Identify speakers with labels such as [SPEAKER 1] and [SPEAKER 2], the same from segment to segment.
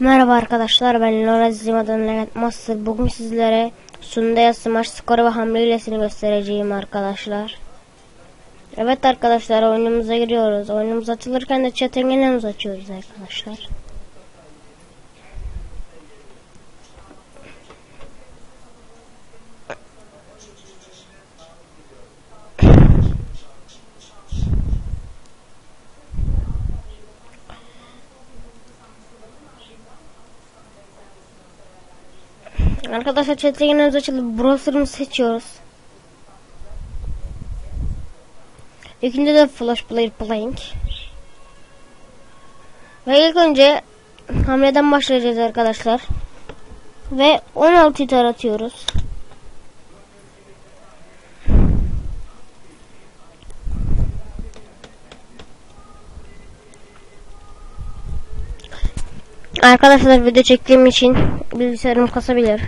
[SPEAKER 1] Merhaba arkadaşlar ben Laura Zima'dan Levent Master. Bugün sizlere Sundaya Smash skoru ve hamle göstereceğim arkadaşlar. Evet arkadaşlar oyunumuza giriyoruz. Oyunumuz açılırken de chat engellerimizi açıyoruz arkadaşlar. Arkadaşlar chat engellerimiz açıldı. Browser'ımızı seçiyoruz. İkinci de Flash Player Playing. Ve ilk önce hamleden başlayacağız arkadaşlar. Ve 16 iter Arkadaşlar video çektiğim için bilgisayarım kasabilir.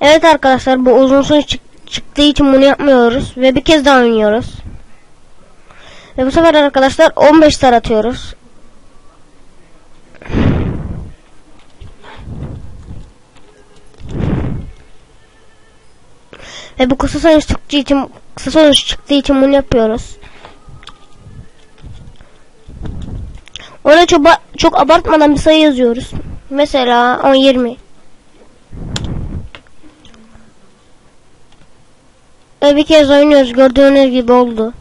[SPEAKER 1] Evet arkadaşlar bu uzun son çık- çıktığı için bunu yapmıyoruz ve bir kez daha oynuyoruz. Ve bu sefer arkadaşlar 15 tar atıyoruz. Ve bu kısa sonuç çıktığı için kısa sonuç çıktığı için bunu yapıyoruz. Ona çok, çok abartmadan bir sayı yazıyoruz. Mesela 10 20. Ve bir kez oynuyoruz. Gördüğünüz gibi oldu.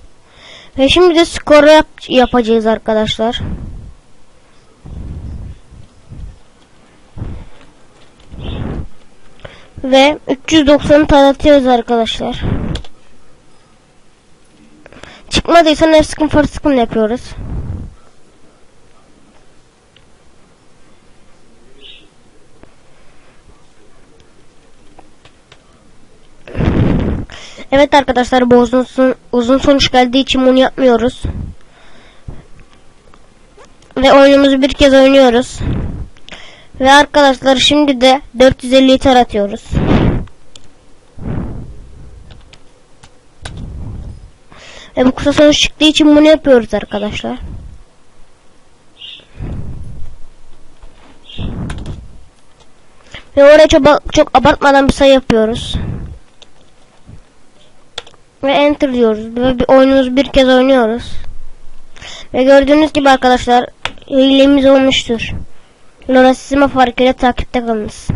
[SPEAKER 1] Ve şimdi de skoru yap yapacağız arkadaşlar. Ve 390'ı taratıyoruz arkadaşlar. Çıkmadıysa ne sıkın for sıkın yapıyoruz. Evet arkadaşlar bu uzun, uzun sonuç geldiği için bunu yapmıyoruz. Ve oyunumuzu bir kez oynuyoruz. Ve arkadaşlar şimdi de 450 iter atıyoruz. Ve bu kısa sonuç çıktığı için bunu yapıyoruz arkadaşlar. Ve oraya çok, çok abartmadan bir sayı yapıyoruz. Ve enter diyoruz. Ve bir oyunumuzu bir kez oynuyoruz. Ve gördüğünüz gibi arkadaşlar hilemiz olmuştur. Lorasizma farkıyla takipte kalınız.